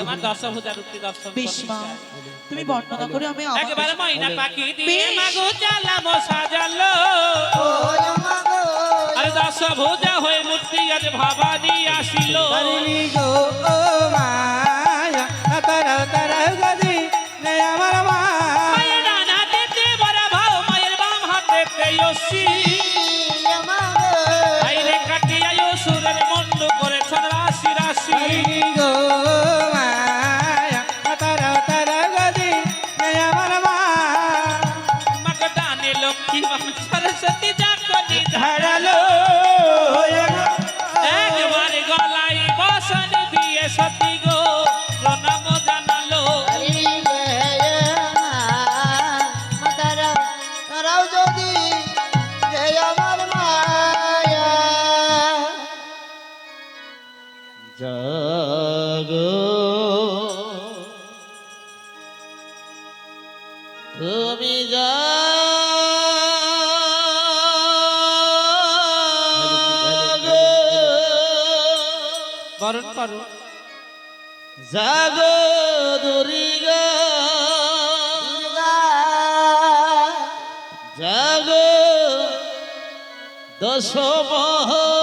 তোমার বেহুলা দশভূজা রূপটি দর্শন বেশ মা। তুমি বর্ণনা করে আমি একেবারে ময়না পাখি দিয়ে মাগো চালামো সাজালো। আরে দশভূজা হয়ে মূর্তি আজ ভবানী আসিল। তারা তারাও গদি আমার মা জাগো। তুমি জাগো। বরণ করো। জাগো দুর্গা। জাগো দশ মহরণ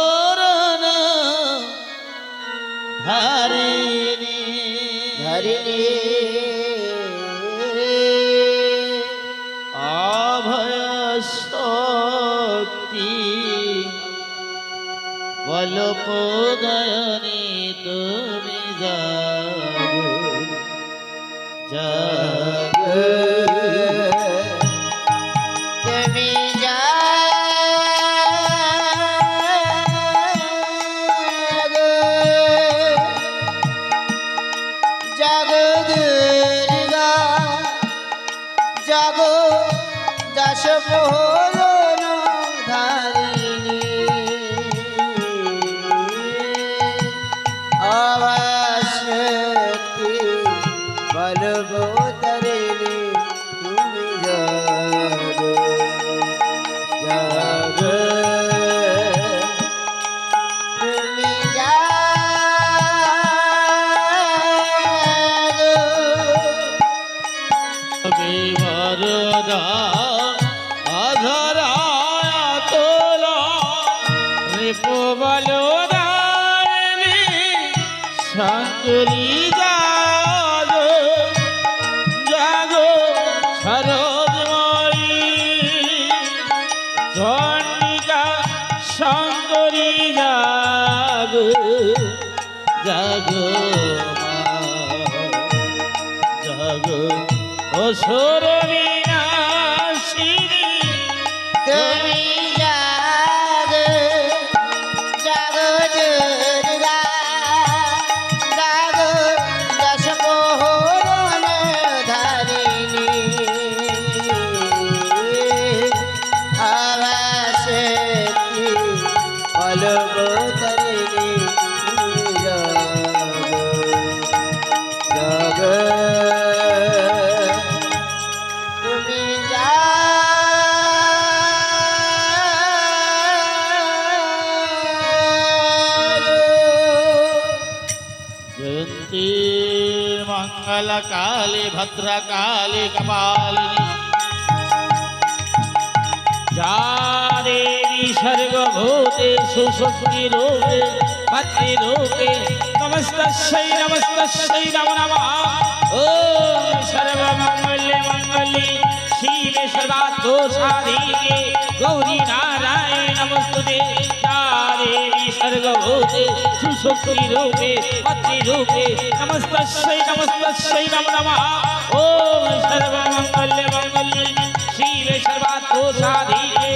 বলপদয়নী তুমি জাগো বলবো I know. সর্বভূতেষু শক্তি রূপে ভাতৃ রূপে। নমস্তস্যৈ নমস্তস্যৈ নমো নমঃ। ওম সর্বমঙ্গলে মঙ্গলে শিবে সর্বাদোষাধিকে গৌরী নারায়ণ নমস্তুতে যা দেবী সর্বভূতে সুশক্তি রূপে ভাতৃ রূপে। নমস্তস্যৈ নমস্তস্যৈ নমো নমঃ। ওম সর্বমঙ্গলে মঙ্গলে শিবে সর্বাদোষাধিকে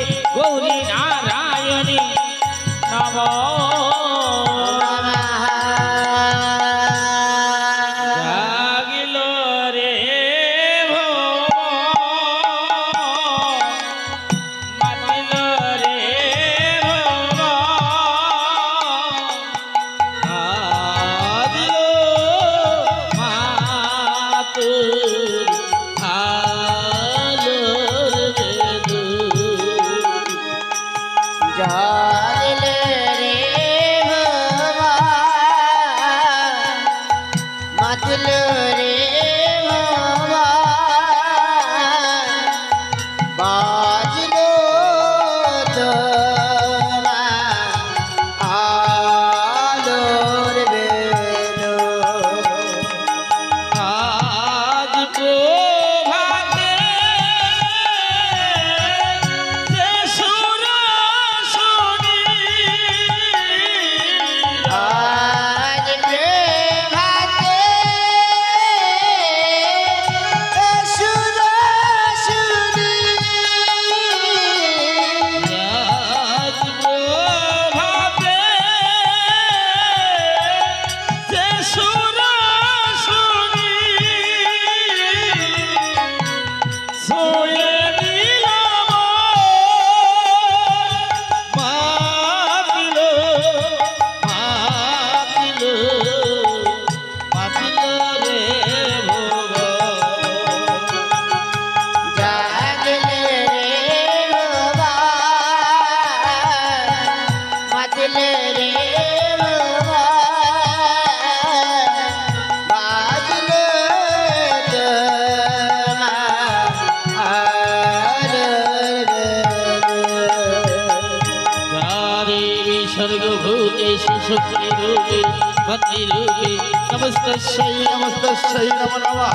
रूपे नमस्ते शयि नमस्ते शयि नमो नमः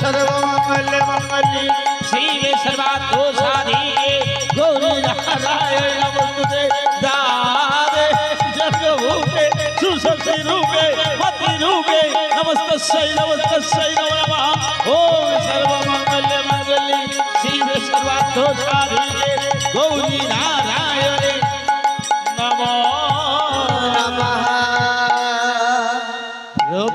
सर्वमङ्गले मङ्गले श्रीवे सर्वार्थोसाधिके गौरी नारायण नमस्ते दादे जगभूते सुशक्ति रूपे पति रूपे नमस्ते शयि नमस्ते शयि नमो नमः ओम सर्वमङ्गले मङ्गले श्रीवे सर्वार्थोसाधिके गौरी नारायण नमः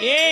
Yeah.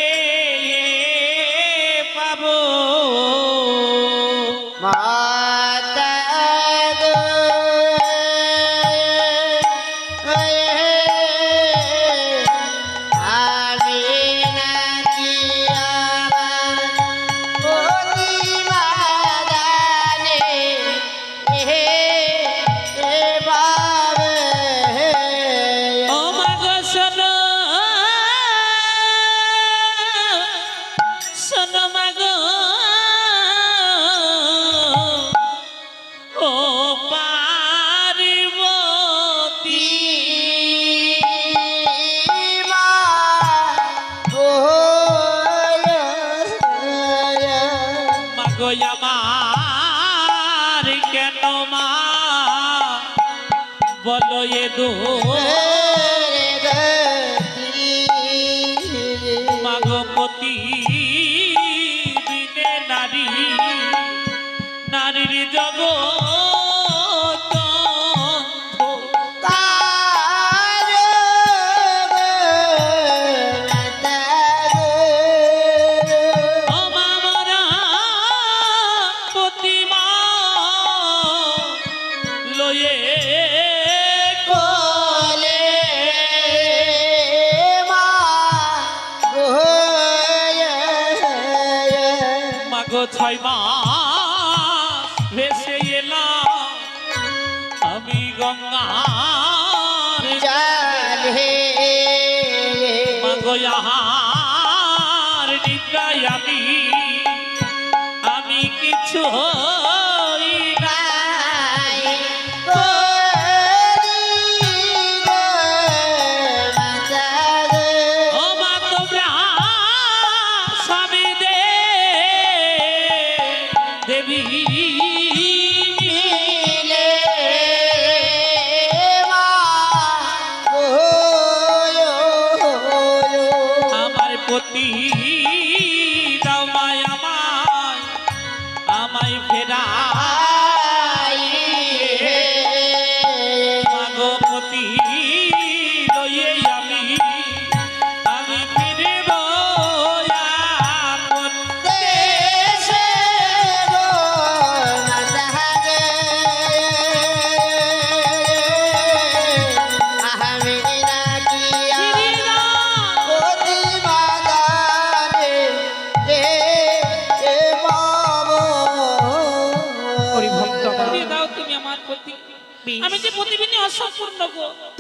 বলো এ দো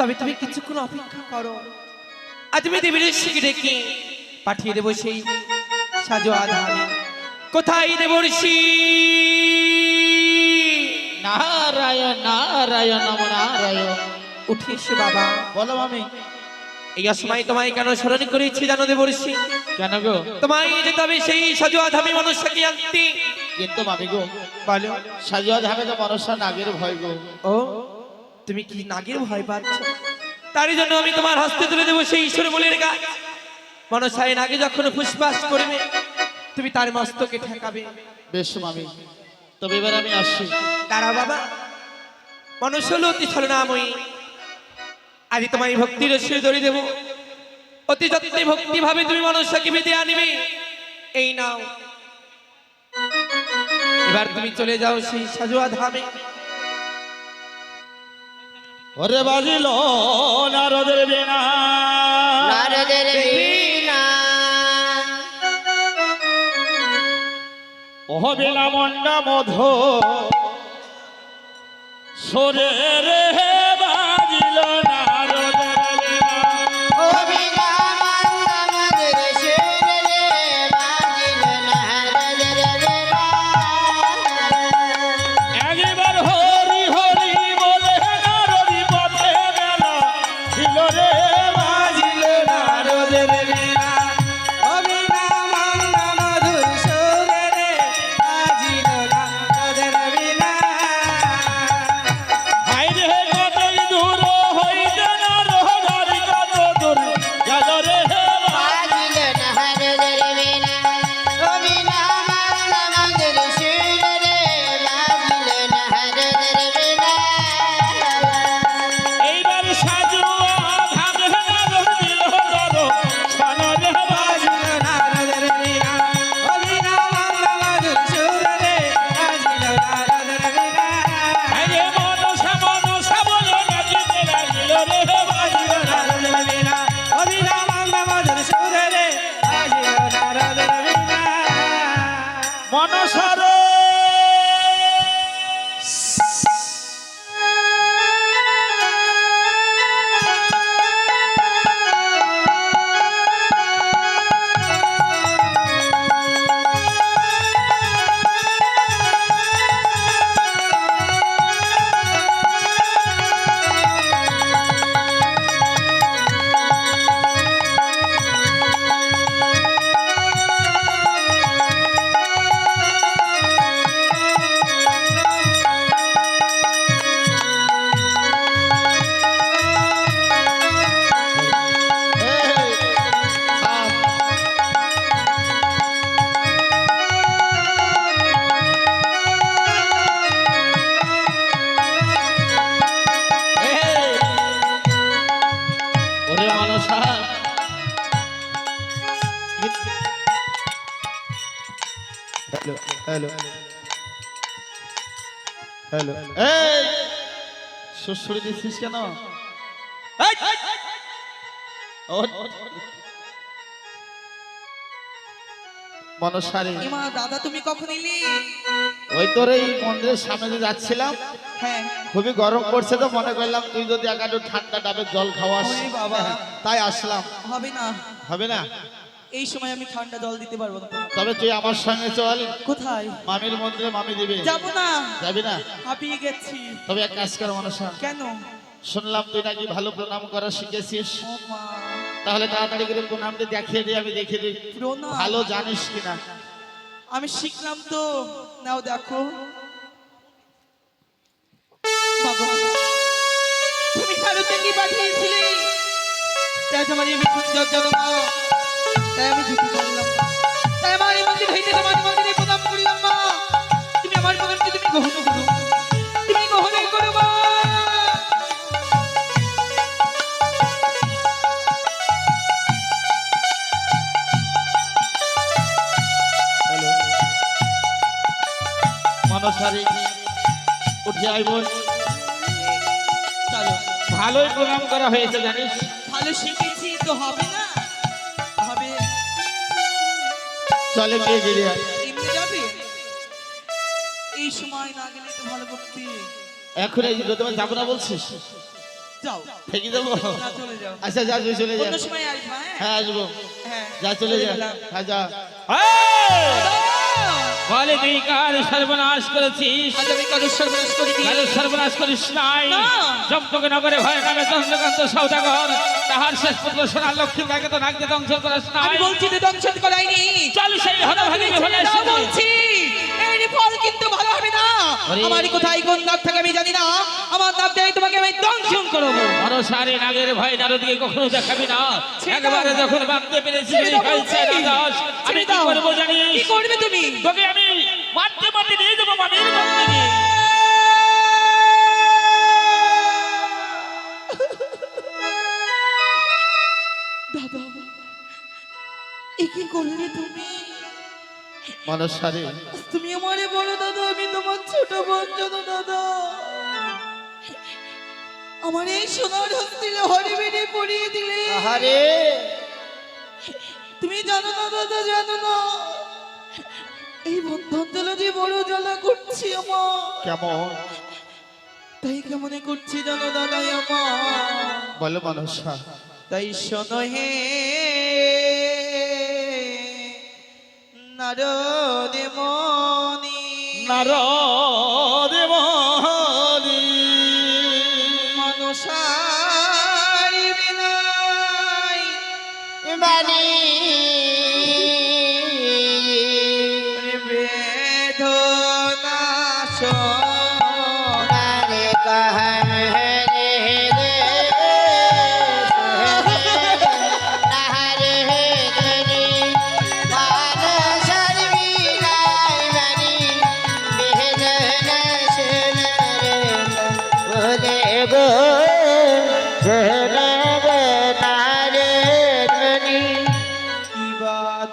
তবে তুমি কিছুক্ষণ অপেক্ষা করো। আজ আমি দেবীর শিখে ডেকে পাঠিয়ে দেবো সেই সাজো আধার। কোথায় দেব ঋষি? নারায়ণ নারায়ণ নম নারায়ণ। উঠে এসো বাবা। বলো আমি এই অসময় তোমায় কেন স্মরণ করেছি জানো দেব ঋষি? কেন গো? তোমায় যেতে হবে সেই সাজোয়া ধামে মনসাকে আনতে। কিন্তু মামি গো। বলো। সাজোয়া ধামে তো মনসা নাগের ভয় গো। ও? তুমি কি নাগের ভয় পাচ্ছ? তারই জন্য আমি তোমার হস্তে তুলে দেবো সেই ঈশ্বর বলির গাছ মনসায় নাগে যখন ফুসফাস করবে তুমি তার মস্তকে ঠেকাবে। বেশ মামি তবে এবার আমি আসছি দাঁড়া বাবা। মানুষ হলো অতি ছলনাময়ী। আজ তোমায় ভক্তির রশ্মি ধরে দেব। অতি যত্নে ভক্তি ভাবে তুমি মানুষকে বেঁধে আনিবে। এই নাও। এবার তুমি চলে যাও সেই সাজুয়া ধামে ওরে বাজিল নারদের বিনা। নারদের বিনা। ওহ বিনা মন্ডা মধ। সরে রে হ্যালো হ্যালো এই শ্বশুর দিচ্ছিস কেন? মনসারে দাদা তুমি কখন এলি? ওই তোর এই মন্দিরের সামনে দিয়ে যাচ্ছিলাম হ্যাঁ। খুবই গরম পড়ছে তো মনে করলাম তুই যদি একটু ঠান্ডা ডাবের জল খাওয়াস। তাই আসলাম। হবে না। হবে না? এই সময় আমি ঠান্ডা জল দিতে পারব না। তবে তুই আমার সঙ্গে চল। কোথায়? মামির মন্দিরে মামি দিবে। যাব না। যাবি না? হাঁপিয়ে গেছি। তবে এক কাজ কর মনসা কেন? শুনলাম তুই নাকি ভালো প্রণাম করা শিখেছিস। তাহলে তাড়াতাড়ি করে প্রণামটা দেখিয়ে দিই আমি দেখিয়ে দিই। প্রণাম। ভালো জানিস কিনা? আমি শিখলাম তো। নাও দেখো। তুমি ভারতে কি পাঠিয়েছিলে? তাই তোমার আমি সুন্দর জন্ম তাই আমি ঝুঁকি করলাম তাই আমার এই মন্দির হইতে তোমার মন্দিরে প্রণাম করলাম মা। তুমি আমার প্রণামকে তুমি গ্রহণ করো। তুমি গ্রহণ করো মা। মনসারি উঠে আইব ভালোই প্রণাম করা হয়েছে জানিস। ভালো শিখেছি তো হবে না। চলে গিয়ে গিয়ে। এমনি যাবে? এই সময় না গেলে তো ভালো করতে এখন এই তোমার যাব না বলছিস? যাও। থেকে যাব না চলে যাও। আচ্ছা যা তুই চলে যা। অন্য সময় আসবা হ্যাঁ? হ্যাঁ আসব। হ্যাঁ। হ্যাঁ যা। চলে যা। হ্যাঁ যা। বলে তুই কার সর্বনাশ করেছিস? কারও সর্বনাশ করিস নাই? না। চম্পকে নগরে ভয় নামে চন্দ্রকান্ত সৌদাগর তাহার শেষ পুত্র সোনার লক্ষ্মী তাকে তো নাকতে ধ্বংস করিস নাই। আমি বলছি যে দংশন করাইনি। চল সেই হতভাগী না এসে বলছি এর ফল কিন্তু ভালো হবে না। আরে। আমার কোথায় কোন নাক থাকে আমি জানি না। আমার নাক দিয়ে তোমাকে আমি দংশন করব। মনসারে নাগের ভয় নারদকে কখনো দেখাবি না। একবারে। যখন ভাবতে পেরেছি ছেড়ে দাও হয়েছে বলছি। ছেড়ে কি দাও। করব জানিস? কি করবে তুমি? তোকে আমি মারতে মারতে নিয়ে যাব মামির বাড়ি। দাদা এ কি করলে তুমি? মনসারে তুমি আমারে বলো দাদা আমি তোমার ছোট বোন জানো দাদা। আমার এই সোনার হস্তিলে হরে বেড়ে পড়িয়ে দিলে। আহারে। তুমি জানো না দাদা জানো না। এই বন্ধন জ্বালা যে বড় জ্বালা করছি আমার। কেমন? তাই কেমন করছি জানো দাদাই আমার। বলো মনসা। তাই শোনো হে। নারদে মনি নারদে মনি মনসারি বিনাই বাণী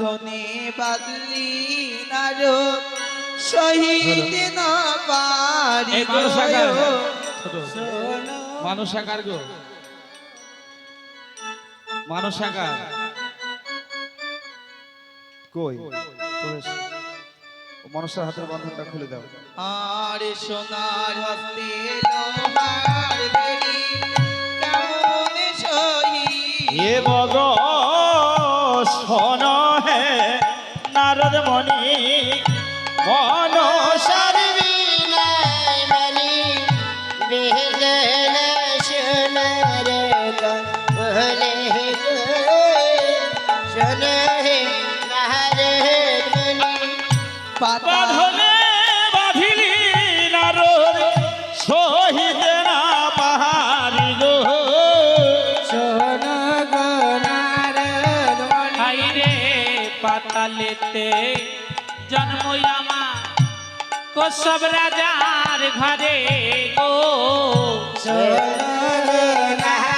বাঁধনে বাদলি নারদ সহিত না পারি ছোট। মানুষাকার গো। মানুষাকার কই? প্রবেশ। মনসার হাতের বন্ধনটা খুলে দাও। আর সোনার হস্তে লোহার বেড়ি কেমন সহি এ শোন হে নারদ মণি কসব রাজার ঘরে গো। গো